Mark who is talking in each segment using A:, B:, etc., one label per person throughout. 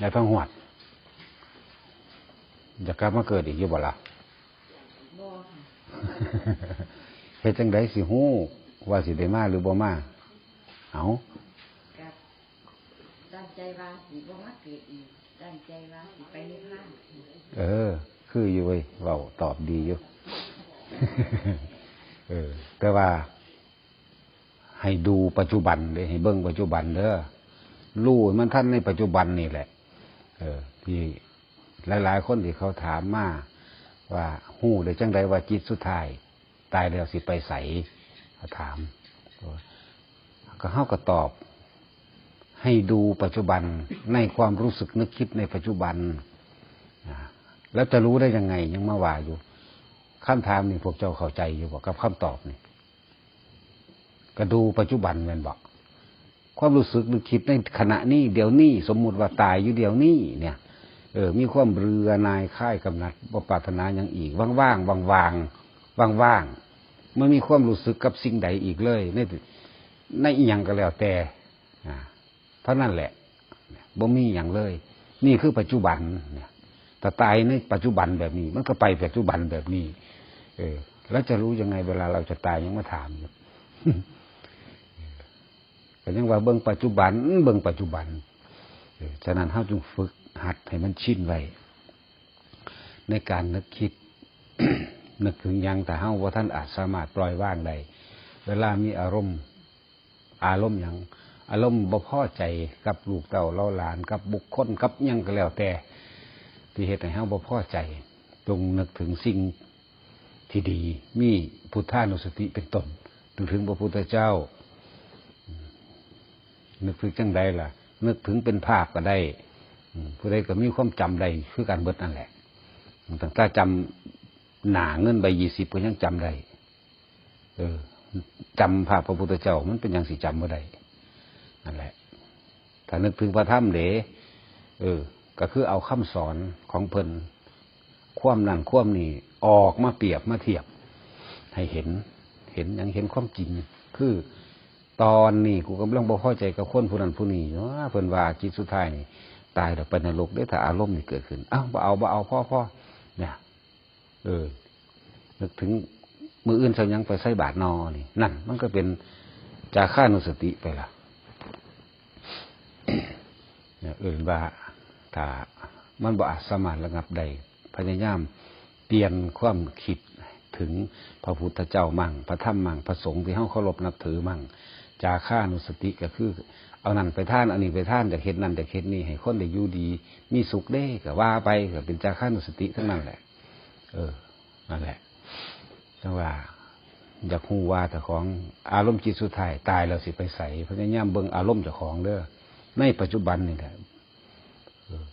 A: ยายพังหวดจะกลับมาเกิดอีกอยู่บ่ล่ะ
B: บ่ค่ะ
A: เฮ็ดจังไดสิฮู้ว่าสิได้มาหรือบ่มาเอา
B: กับตั้งใจว่าสิบ่มาเกิดอีกตั้งใจว่าสิไปนิพพาน
A: เออ คืออยู่เว้ยเว้าตอบดีอยู่เออ แต่ว่า ให้ดูปัจจุบันเด้ให้เบิ่งปัจจุบันเด้อรู้ให้มันท่านในปัจจุบันนี่แหละ เออที่หลายๆคนที่เขาถามมาว่าหู้ได้จังใดว่าจิตสุดท้าย ตายแล้วสิไปใสาถาม ก็เฮาก็ตอบ ให้ดูปัจจุบันในความรู้สึกนึกคิดในปัจจุบัน แล้วจะรู้ได้ยังไงยังมาว่าอยู่คำถามนี่พวกเจ้าเข้าใจอยู่บอกกับคำตอบนี่ก็ดูปัจจุบันแมันบอก ความรู้สึกนึกคิดในขณะนี้เดี๋ยวนี้สมมุติว่าตายอยู่เดี๋ยวนี้เนี่ย เออ มีความเรือนายค่ายกำนัดบปรารถนาอย่างอีก ว่างๆว่างๆว่างๆว่างไม่มีความรู้สึกกับสิ่งใดอีกเลยในในอีหยังก็แล้วแต่อ่าเท่านั้นแหละบ่มีอย่างเลย นี่คือปัจจุบันเนี่ยแต่ตายในปัจจุบันแบบนี้ มันก็ไปปัจจุบันแบบนี้ เออ แล้วจะรู้ยังไงเวลาเราจะตายยังมาถามอยู่ ก็ยังว่าเบิ่งปัจจุบัน เบิ่งปัจจุบันฉะนั้นเฮาจึงฝึกหัดให้มันชินไว้ ในการนึกคิด นึกถึงยังแต่เฮาว่าท่านอาจสามารถปล่อยว่างได้เวลามีอารมณ์ อารมณ์หยังอารมณ์บ่พอใจกับลูกเต่าเล่าหลานกับบุคคลกับยังก็แล้วแต่ ที่เหตุให้เฮาบ่พอใจจงนึกถึงสิ่งที่ดี มีพุทธานุสติเป็นต้นนึกถึงพระพุทธเจ้า นึกถึงจังใดล่ะ นึกถึงเป็นภาพก็ได้ผู้ใดก็มีความจำได้คือการเบิดนั่นแหละตั้งแต่จำหนาเงินใบยี่สิบก็ยังจำได้ เออจำภาพพระพุทธเจ้ามันเป็นอย่างสิจำบ่ได้นั่นแหละ ถ้านึกถึงพระธรรมเดเออ ก็คือเอาคำสอนของเพิ่นความนั่นความนี่ออกมาเปรียบมาเทียบ ให้เห็น เห็นอย่างเห็นความจริง คือ ตอนนี้กูกำลังบ่พอใจกับคนผู้นั้นผู้นี้เนาะเพิ่นว่าจิตสุดท้ายนี่ตายแล้วไปนรกได้ถ้าอารมณ์นี่เกิดขึ้นอ้าวบ่เอาบ่เอาพ่อพ่อเนี่ยเออนึกถึงมืออื่นเสายังไปใส่บาทนอนี่นั่น มันก็เป็นจาค่านุสติไปละเนี่ยเอื่นว่าถ้ามันบ่อาจสามารถระงับใดพยายามเปลี่ยนความคิดถึงพระพุทธเจ้ามั่ง พระธรรมมั่งพระสงฆ์ที่เฮาเคารพนับถือมั่ง จาค่านุสติก็คือ เอานั่นไปท่านอันนี้ไปท่านจากเฮ็ดนั่นจากเฮ็ดนี่ให้คนได้อยู่ดี มีสุขได้ก็ว่าไปก็เป็นจาค่านุสติทั้งนั้นแหละ เออนั่นแหละจังว่าอยากฮู้ว่าแต่ของอารมณ์จิตสุดท้ายตายแล้วสิไปใส่พยายามเบิ่งอารมณ์เจ้าของเด้อในปัจจุบันนี่แหละเออ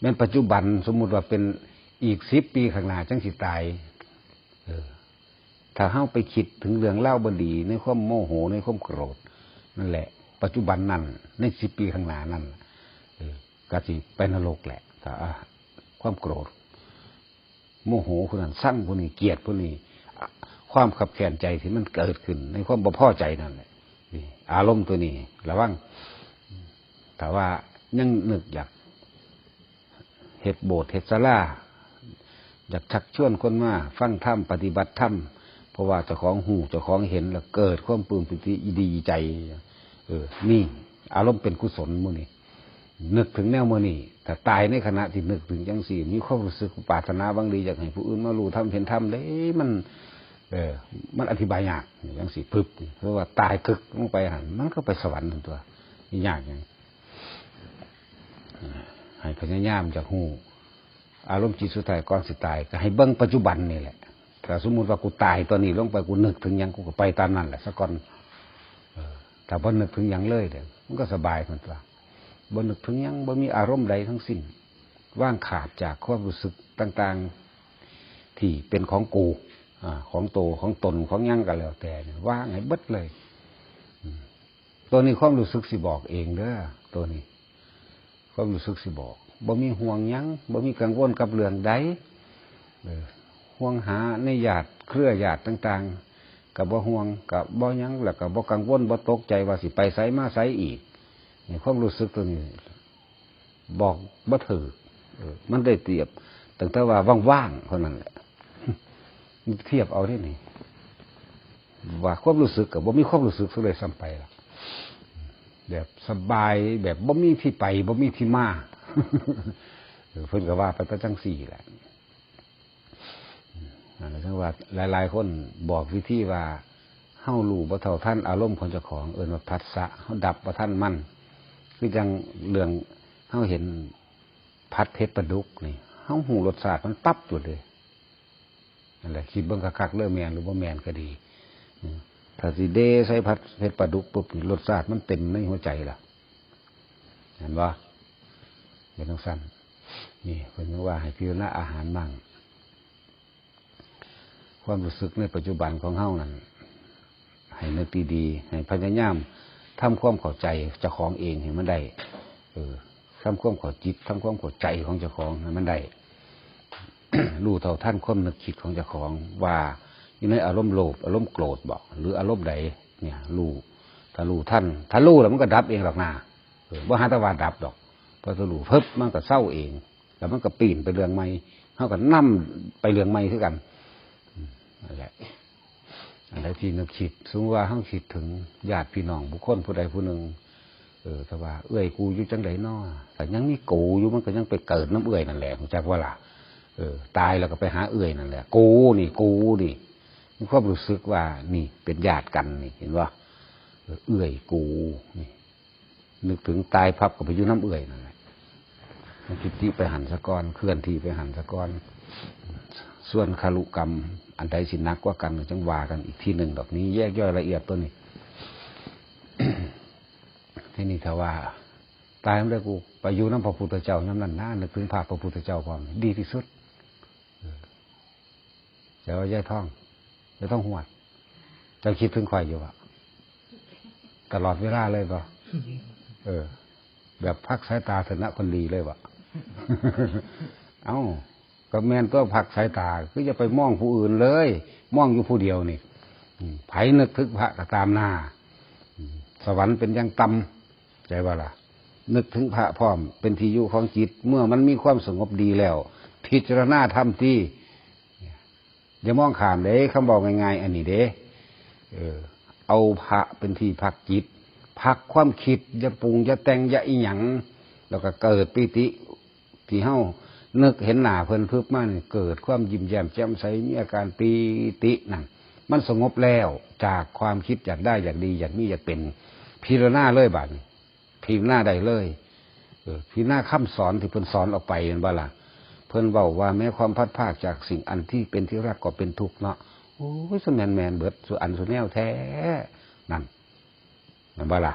A: แม้นปัจจุบันสมมุติว่าเป็นอีกสิบปีข้างหน้าจังสิตาย เออ ถ้าเฮาไปคิดถึงเรื่องเล่าบดีในความโมโหในความโกรธ นั่นแหละ ปัจจุบันนั่นในสิบปีข้างหน้านั่นเอกสิไปนรกแหละถ้าความโกรธ โมโหคนนั้นสร้างคนนี้เกลียดคนนี้ความขับแค้นใจที่มันเกิดขึ้น ในความบ่พอใจนั่นแหละอารมณ์ตัวนี้ระวังแต่ว่ายังนึกอยากเห็ดโบสถ์เห็ดสลาอยากชักชวนคนมาฟังธรรมปฏิบัติธรรม เพราะว่าเจ้าของหูเจ้าของเห็นแล้วเกิดความปลื้มปิติดีใจ เออ นี่ อารมณ์เป็นกุศลมื้อนี้นึกถึงแนวมือนี่แต่ตายในขณะที่นึกถึงจังสี่มีความรู้สึกปรารถนาบางดีอยากให้ผู้อื่นมารู้ทำเห็นทำเลยมัน เออ มันอธิบายยากจังสี่พึบเพราะว่าตายคึกลงไปหันมันก็ไปสวรรค์ทันตัวนี่ยากอย่างให้พยายามจากหูอารมณ์จิตสุดท้ายก่อนสิตาย ก็ให้เบิ้งปัจจุบันนี่แหละ ถ้าสมมติว่ากูตายตอนนี้ลงไปกูนึกถึงยังกูก็ไปตามนั้นแหละสักก่อนแต่พอนึกถึงยังเลยเดี๋ยวมันก็สบายคนตัวบ่นึกถึงยังบ่มีอารมณ์ใดทั้งสิ้น ว่างขาดจากความรู้สึกต่างๆที่เป็นของกูอาของโตของตนของยังก็แล้วแต่ว่างให้เบิดเลยตัวนี้ความรู้สึกสิบอกเองเด้อตัวนี้ ความรู้สึกสิบอกบ่มีห่วงยังบ่มีกังวลกับเรื่องใดเออ ห่วงหาในญาติเครือญาติต่าง ๆกับบ่ห่วงกับบ่ยังแล้วก็บ่กังวลบ่ตกใจว่าสิไปไสมาไสอีกนี่ความรู้สึกตัวนี้บอกบ่ถือเออมันได้เปรียบตั้งแต่ว่าว่างๆเท่านั้นแหละเทียบเอาได้นี่ว่าความรู้สึกกับบ่มีความรู้สึกสักเลยซ้ำไปล่ะแบบสบายแบบบ่มีที่ไปบ่มีที่มาเพิ่นก็ว่าไปตั้งสี่แหละ อันนั้นจังว่าหลาย ๆ คนบอกวิธีว่าเฮารู้บ่เท่าท่านอารมณ์ของเจ้าของเอิ้นว่าพัสสะเฮาดับบ่ท่านมั่นคือจังเรื่องเฮาเห็นพัดเพชรประดุกนี่เฮาหูรสชาติมันปั๊บอยู่เลยนั่นแหละคิดเบิ่งคักๆเริ่อมแมนหรือบ่าแมนก็ดีถ้าสิเดใส่พัดเพชรประดุกปุ๊บรสชาติมันเต็มในหัวใจล่ะ เห็นบ่เป็นต้องสั้นนี่เพิ่นว่าให้พิจารณาอาหารมั่ง ความรู้สึกในปัจจุบันของเฮานั้นให้นึกดีๆให้พยายามทำความเข้าใจเจ้าของเองให้มันได้ เออทำความเข้าจิตทำความเข้าใจของเจ้าของให้มันได้รู้เท่าท่านความนึกคิดของเจ้าของว่าอยู่ในอารมณ์โลภอารมณ์โกรธบอกหรืออารมณ์ใดเนี่ยรู้ถ้ารู้ท่านถ้ารู้แล้วมันก็ดับเองหรอกนาเออว่าหาตวันดับดอกพอถ้ารู้เพิ่มันก็เศร้าเอง แล้วมันก็ปีนไปเรื่องใหม่เท่ากับนั่มไปเรื่องใหม่คือกัน นั่นแหละอะไรที่นึกคิดสมมติว่าห้องคิดถึงญาติพี่น้องบุคคลผู้ใดผู้หนึ่งเออแต่ว่า เอื้อยกูอยู่จังไดน้อแต่ยังมีกูอยู่มันก็ยังไปเกิดน้ำเอื้อยนั่นแหละจักว่าล่ะเออ ตายแล้วก็ไปหาเอื้อยนั่นแหละกูนี่กูนี่มีความรู้สึกว่า นี่ เป็นญาติกันนี่ เห็นว่าเอื้อยกูนี่ นึกถึงตายพับก็ไปอยู่น้ำเอื้อยนั่นแหละมันคิดที่ไปหันสะกอนเคลื่อนที่ไปหันสะกอน ส่วนคารุกรรม อันใดสินักกว่ากันจังว่ากันอีกที่หนึ่งดอกนี้ แยกย่อยละเอียดตัวนี้ที่นี่ถ้าว่า ตายแล้วกูไปอยู่น้ำพระพุทธเจ้าน้ำนั่นน่านึกถึงภาพพระพุทธเจ้าพร้อมดีที่สุดจ้าย่าแยท่องจะต้องหวดจ้าคิดถึงใครอยู่วะตลอดเวลาเลยปะเออ แบบพักสายตาสนะคนดีเลยวะเอ้า ก็แมนตัวผักสายตาคือจะไปมองผู้อื่นเลย มองอยู่ผู้เดียวนี่ไผนึกถึงพระก็ตามหน้า สวรรค์เป็นยังต่ำใจว่าล่ะ นึกถึงพระพร้อม เป็นที่อยู่ของจิต เมื่อมันมีความสงบดีแล้ว พิจารณาทำที่อย่ามองขามเด้คำบอกง่ายๆอันนี้เด้เออ เอาพระเป็นที่พักจิต พักความคิดอย่าปรุงอย่าแต่งอย่าอีหยัง แล้วก็เกิดปิติที่เฮา นึกเห็นหน้าเพิ่นพึบมานี่เกิดความยิ้มแย้มแจ่มใสมีอาการปีตินั่นมันสงบแล้วจากความคิดอยากได้อยากดีอยากมีอยากเป็นพิจารณาเลยบัดพิรณาได้เลยพิจารณาคำสอนที่เพิ่นสอนออกไปนั่นบ่ล่ะเพิ่นเว้าว่าแม้ความพัดภาคจากสิ่งอันที่เป็นที่รักก็เป็นทุกข์เนาะโอ้ยสแมนแมนเบิดสุอันสุแนวแท้นั่นนั่นบ่ล่ะ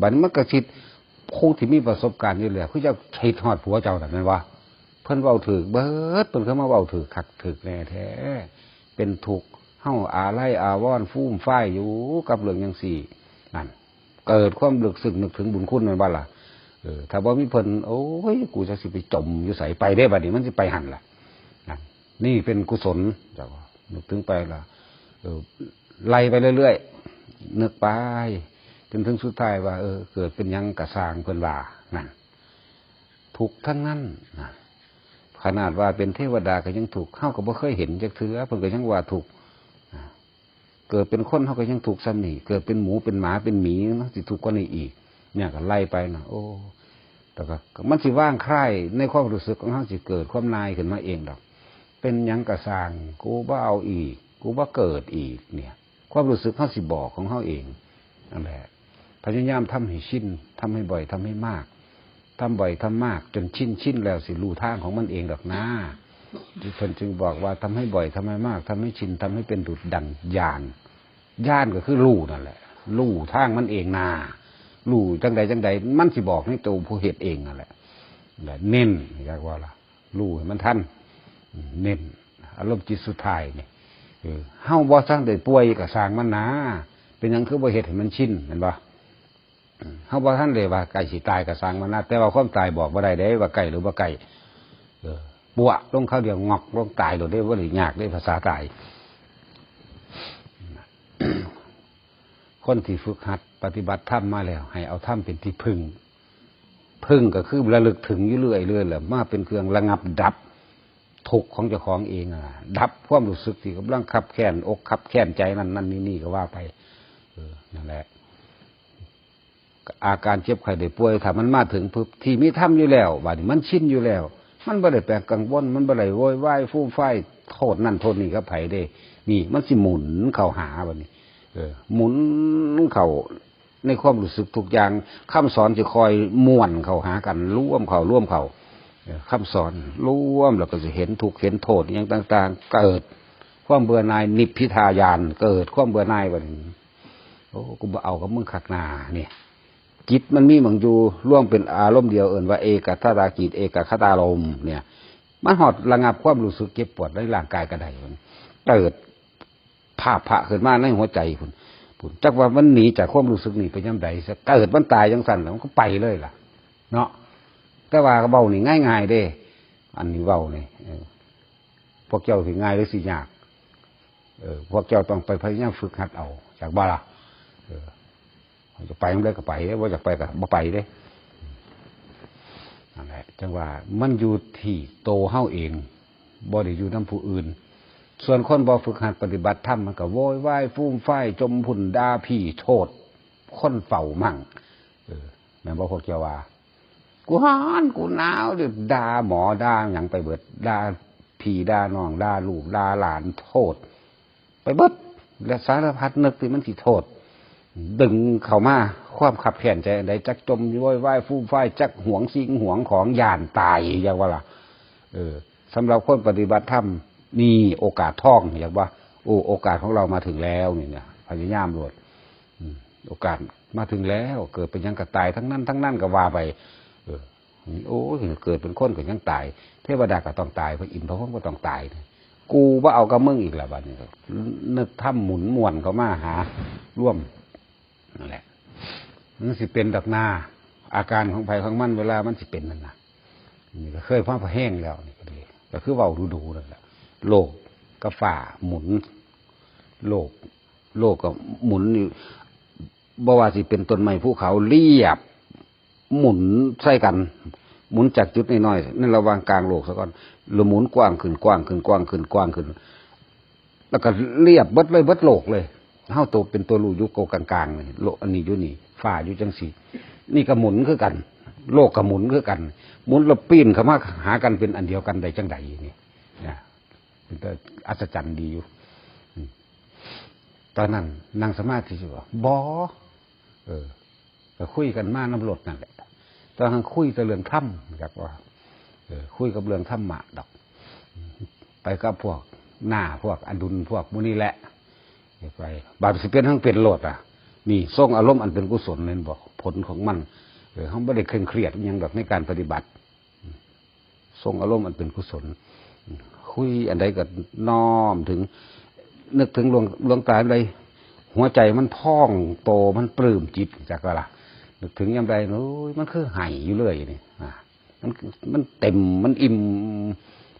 A: บัดมันก็คิดผู้ที่มีประสบการณ์อยู่แล้วคือจะใช้ทอดผัวเจ้าแต่นั้นว่า เพิ่นเบาถือเบิดเพิ่นเข้ามาเบาถือคักถือแน่แท้ เป็นถูกเฮ้าอาไล่อาวอนฟูมฝ้ายอยู่กับเรื่องยังสี่นั่นเกิดความลึกซึ้งนึกถึงบุญคุณมันบ้าล่ะเออถ้าว่ามีเพิ่นโอ้ยกูจะสิไปจมอยู่ใส่ไปได้บัดนี้มันสิไปหันล่ะนั่นนี่เป็นกุศลจ้านึกถึงไปล่ะเออไล่ไปเรื่อยๆนึกไปจนถึงสุดท้ายว่าเออ เกิดเป็นยังกระสางเพิ่นว่านั่นถูกทั้งนั้นนะ ขนาดว่าเป็นเทวดาก็ยังถูกเข้าก็บ่เคยเห็นจักเถือเพิ่นก็ยังว่าถูกเกิดเป็นคนเขาก็ยังถูกซ้ำนี่เกิดเป็นหมูเป็นหมาเป็นหมีนะสิถูกกว่านี้อีก เนี่ยก็ไล่ไปนะโอ้แต่ก็มันสิว่างคลายในความรู้สึกของเขาสิเกิดความนายขึ้นมาเองดอก เป็นยังกระสางกูบ่าเอาอีก กูบ่าเกิดอีกเนี่ย ความรู้สึกเขาสิบอกของเขาเองนั่นแหละพยายามทำให้ชินทำให้บ่อยทำให้มาก ทำบ่อยทำมาก จนชินชินแล้วสิรู้ทางของมันเองดอกนะที่เพิ่นจึงบอกว่าทำให้บ่อยทำให้มากทำให้ชินทำให้เป็นดุดดังยานยานก็คือรู้นั่นแหละรู้ทางมันเองนารู้จังใดจังใดมันสิบอกให้ตัวผู้เหตุเองนั่นแหละนั่นแหละเน้นอยากว่าล่ะรู้ให้มันทันเน้นอารมณ์จิตสุดท้ายนี่เออเฮาบ่สร้างได้ป่วยก็สร้างมันนะเป็นยังคือบ่เฮ็ดให้มันชินเห็นบ่ เฮาบ่ท่านเลยว่าไก่สิตายก็สร้างมันนะแต่ว่าความตายบอกบ่าได้เด้ว่าไก่หรือบ่าไก่เออปวลงเข้าเดียวงอกลงตายโดดได้บ่ได้ยากได้ภาษาตาย คนที่ฝึกหัด ปฏิบัติธรรมมาแล้ว ให้เอาธรรมเป็นที่พึ่ง พึ่งก็คือระลึกถึงอยู่เรื่อยเรื่อยแหละมาเป็นเครื่องระงับดับทุกข์ของเจ้าของเองอะดับความรู้สึกที่กำลังขับแค้นอกขับแค้นใจนั่นนั่นนี่นี่ก็ว่าไปเออนั่นแหละ อาการเจ็บไข้ได้ป่วยถ้ามันมาถึงปุ๊บที่มีทำอยู่แล้วบาดนี้มันชินอยู่แล้ว มันบ่ได้แปลกังวลมันบ่ได้โวยวายฟูมไฟโทษนั่นโทษนี่ก็ไผเด้ นี่มันสิหมุนเข้าหาบัดนี้ เออ หมุนเข้าในความรู้สึกทุกอย่างคำสอนจะคอยม่วนเข้าหากันร่วมเข้าร่วมเข้าเออคำสอนร่วมแล้วก็จะเห็นทุกเห็นโทษอย่างต่าง ๆ เกิดความเบื่อหน่ายนิพพิทายาน เกิดความเบื่อหน่ายบัดนี้โอ้กูบ่เอากับมึงขักหนาเนี่ย จิตมันมีหมังอยู่ร่วมเป็นอารมณ์เดียวเอิ่นว่าเอกคตาจิตเอกคตารมเนี่ย มันหอดระงับความรู้สึกเจ็บปวดในร่างกายกระไดมันเกิดภาพพระขึ้นมาในหัวใจคุณคุณจักว่ามันหนีจากความรู้สึกนี่ไปยังใดซะเกิดมันตายจังสั่นแล้วมันก็ไปเลยล่ะ เนาะแต่ว่าเบานี่ง่ายๆเด้ อันนี้เบานี่เออพวกเจ้าสิง่ายหรือสิยาก เออ พวกเจ้าต้องไปพยายามฝึกหัดเอา จากบ้าละเออ จะไปมันได้ก็ไปว่าจะไปก็บ่ไปเด้นั่นแหละจังว่ามันอยู่ที่โตเฮาเองบ่ได้อยู่น้ำผู้อื่น ส่วนคนบ่ฝึกหัดปฏิบัติธรรมมันก็โวยวายฟูมไฟายจมพุ่นดาพี่โทษ คนเฝ้ามั่งเออแม่บ่พวกเจ้าว่ากูฮ้อนกูหนาวเดี๋ยวด่าหมอด่าหยังไปเบิดด่าพี่ด่าน้องด่าลูกด่าหลานโทษ ไปเบิดและสารพัดนึกที่มันสิโทษ ดึงเข้ามาความขับแค้นใจใดจักจมว้อยว่ายฟูมฟ้ายจักหวงสิ่งหวงของย่านตายอย่างว่าล่ะเออสำหรับคนปฏิบัติธรรมมีโอกาสท่องอย่างว่าโอ้โอกาสของเรามาถึงแล้วนี่เนี่ยพยายามรวดโอกาสมาถึงแล้ว เกิดเป็นยังกระตายทั้งนั้น ทั้งนั้นก็ว่าไปเออโอ้เกิดเป็นคนก็ยังตาย เทวดาก็ต้องตายพระอินทร์พระพรหมก็ต้องตายกูว่าเอากับมึงอีกแล้วบัดนี้นึกถ้ำหมุนมวนเขามาหา ร่วม นั่นแหละ มันสิเป็นดอกหน้า อาการของภัยของมันเวลามันสิเป็นนั่นนะนี่ก็เคยพ้าพแห้งแล้วนี่ก็ดีก็คือเว้าดูๆนั่นแหละโลกก็ฝ่าหมุน โลก โลกก็หมุนอยู่บ่ว่าสิเป็นต้นไม้ภูเขาเรียบ หมุนใส่กัน หมุนจากจุดน้อยๆในระว่างกลางโลกซะก่อนหรือหมุนกว้างขึ้นกว้างขึ้นกว้างขึ้นกว้างขึ้น แล้วก็เรียบเบิดเลยเบิดโลกเลย เฮาตัวเป็นตัวรูยุคโกกลางๆนี่โลกอันนี้อยู่นี่ฝ่าอยู่จังสี่ นี่ก็หมุนคือกัน โลกก็หมุนคือกัน หมุนล้วปีนเข้ามาหากันเป็นอันเดียวกันได้จังใดนี่นะเป็นแต่อัศจรรย์ดีอยู่ตอนนั้นนั่งสมาธิอยู่ว่าบอเออก็คุยกันมาน้ำรดนั่นแหละตอนนั้นคุยแต่เรื่องถ้ำจากว่า เออ คุยกับเรื่องถ้ำหมะดอก ไปกับพวกหน้าพวกอดุลพวกมุนี่แหละ ไปบาปสิเป็นทั้งเป็นโลดอะนี่ส่งอารมณ์อันเป็นกุศลเลยบอกผลของมันเออเขาไม่ได้เคร่งเครียดยังแบบในการปฏิบัติส่งอารมณ์อันเป็นกุศล คุยอันใดก็น้อมถึง นึกถึงหลวงหลวงตาอะไรหัวใจมันพองโตมันปลื้มจิตจากอะไรนึกถึงยามใดโอ้ยมันคือไห้อยู่เรื่อยนี่อ่ามันมันเต็มมันอิ่ม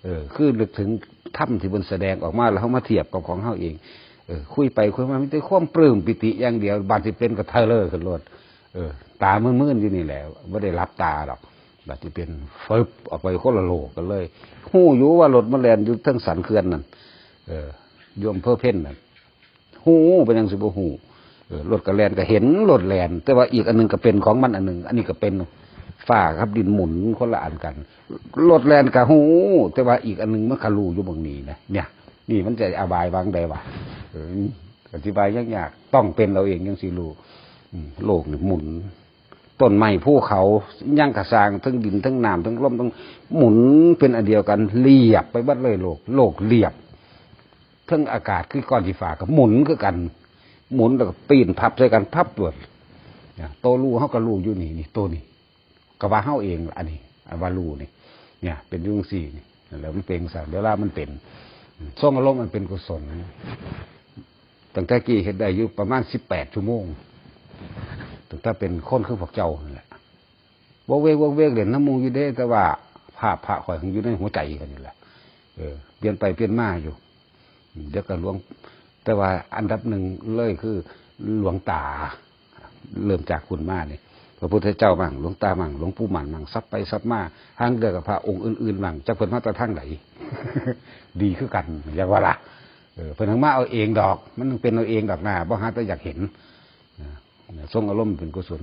A: เออ คือนึกถึงถ้ำที่บนแสดงออกมาแล้วเขามาเทียบกับของเขาเอง เออคุยไปคุยมาไม่ได้ความปลื้มปิติอย่างเดียวบาดที่เป็นก็เทเลอร์ขึ้นรถเออ ตามื่นๆอยู่นี่แหละไม่ได้รับตาหรอกบาดที่เป็นฟึบออกไปคนละโลกกันเลยหู้อยู่ว่ารถมันแลนอยู่ทั้งสันเขื่อนนั่นเออยมเพื่อเพ่นนั่นหูเป็นยังสิบหูเออรถกระแลนก็เห็นรถแลนแต่ว่าอีกอันหนึงก็เป็นของมันอันหนึ่งอันนี้ก็เป็นฝ้าครับดินหมุนคนละอันกันรถแลนกับหูแต่ว่าอีกอันหนึงมันคารูอยู่บางนี้นะเนี่ย นี่มันจะอบายวางใดวะอออธิบายยากๆต้องเป็นเราเองยังสิรู้โลกนี่หมุนต้นไม้ภูเขาย่างกระสางทั้งดินทั้งน้ำทั้งลมทั้งหมุนเป็นอันเดียวกันเรียบไปบัดเลยโลก โลกเรียบทั้งอากาศคือก้อนสีฟ้าก็หมุนคือกัน หมุนแล้วก็ปีนพับใส่กันพับตัวเนี่ยโตลูเขาก็ลูอยู่นี่นี่โตนี่ก็ว่าเขาเองอันนี้อันว่าลูนี่ เนี่ย เป็นยุ่งสี่นี่แล้วมันเป็นสัตว์เดี๋ยวลามันเป็น ส่งอารมณ์มันเป็นกุศลตั้งแต่กี้เห็นได้อยู่ประมาณสิบแปดชั่วโมงตั้งแต่เป็นคนคือพวกเจ้านั่นแหละว่าเวกว่าเวกเหรียญน้ำมูกอยู่เด้แต่ว่าภาพพระข่อยของอยู่ในหัวใจกันนี่แหละเออเปลี่ยนไปเปลี่ยนมาอยู่ เดี๋ยวก็หลวง แต่ว่าอันดับหนึ่งเลยคือหลวงตา เริ่มจากคุณมาเนี่ย ระพุทธเจ้ามั่งหลวงตามั่งหลวงปู่หมันมั่งซับไปซับมาทางเดือกับพระองค์อื่นๆมั่งจะเพิ่นมาแตะทางไหนดีคือกันอย่างว่าละเออเพิ่นทั้งมาเอาเองดอก มันเป็นเอาเองดอกหน้าบ่หาแต่อยากเห็นนะทรงอารมณ์เป็นกุศล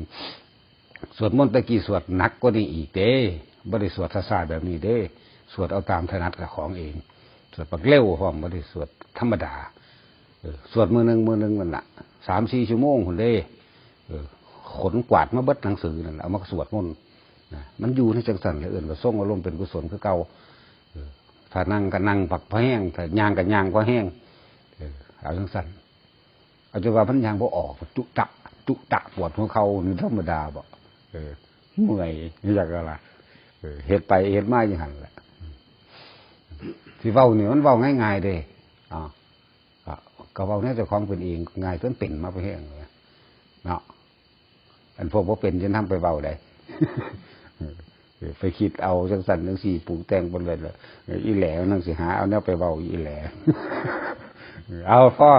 A: สวดมนต์ตะกี้สวดหนักกว่านี้อีกเด้บ่ได้สวดซาๆแบบนี้เด้สวดเอาตามถนัดกับของเอง สวดปักเร็วพร้อมบ่ได้สวดธรรมดาสวดมือหนึ่งมือหนึ่งมันละสามสี่ชั่วโมงคนเด้ ขนกวาดมาเบิดหนังสือนั่นเอามาสวดมนต์นะมันอยู่ในจังสันเลยเอื่นว่าส่งอารมณ์เป็นกุศลคือเก่าถ้านั่งก็นั่งปักพแห้งถ้ายางก็ยางพอแห้งเออเอาจังสันเอาจะว่ามันยางพอออกจุตะจุตะปวดหัวเข่านี่ธรรมดาบ่เออมื่อยนี่อยากอะไรเออเฮ็ดไปเฮ็ดมาอย่างนั้นแหละที่เว้าเนี่ยมันเว้าง่ายๆเด้อ่าก็ก็เว้าเนี่ยเจ้าของเป็นเองง่ายจนเป็นมาไปแห้งเลยเนาะ อันพวกว่าเป็นจะทำไปเบาได้ไปคิดเอาจังสันจังสี่ปลูกแต่งบนเลยเลยอีแหล่นั่งสิหาเอาเนี่ยไปเบาอีแหล่เอาพ่อ